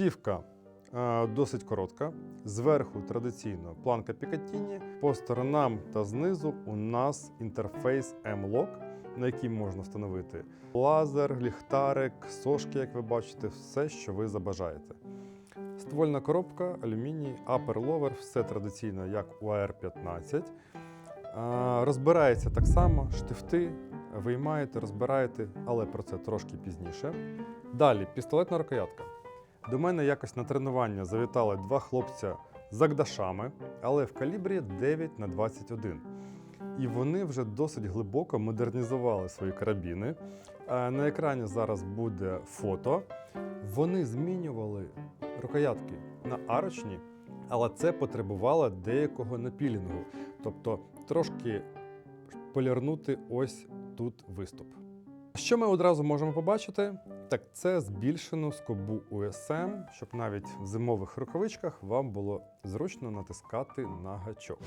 Цівка е, досить коротка. Зверху традиційно планка Picatinny. По сторонам та знизу у нас інтерфейс M-Lock, на який можна встановити лазер, ліхтарик, сошки, як ви бачите, все, що ви забажаєте. Ствольна коробка, алюміній, upper-lower, все традиційно, як у AR-15. Розбирається так само, штифти, виймаєте, розбираєте, але про це трошки пізніше. Далі, пістолетна рукоятка. До мене якось на тренування завітали два хлопця з агдашами, але в калібрі 9 на 21. І вони вже досить глибоко модернізували свої карабіни. Е, На екрані зараз буде фото. Вони змінювали рукоятки на арочні, але це потребувало деякого напілінгу, тобто трошки полірнути ось тут виступ. Що ми одразу можемо побачити? Так це збільшену скобу УСМ, щоб навіть в зимових рукавичках вам було зручно натискати на гачок.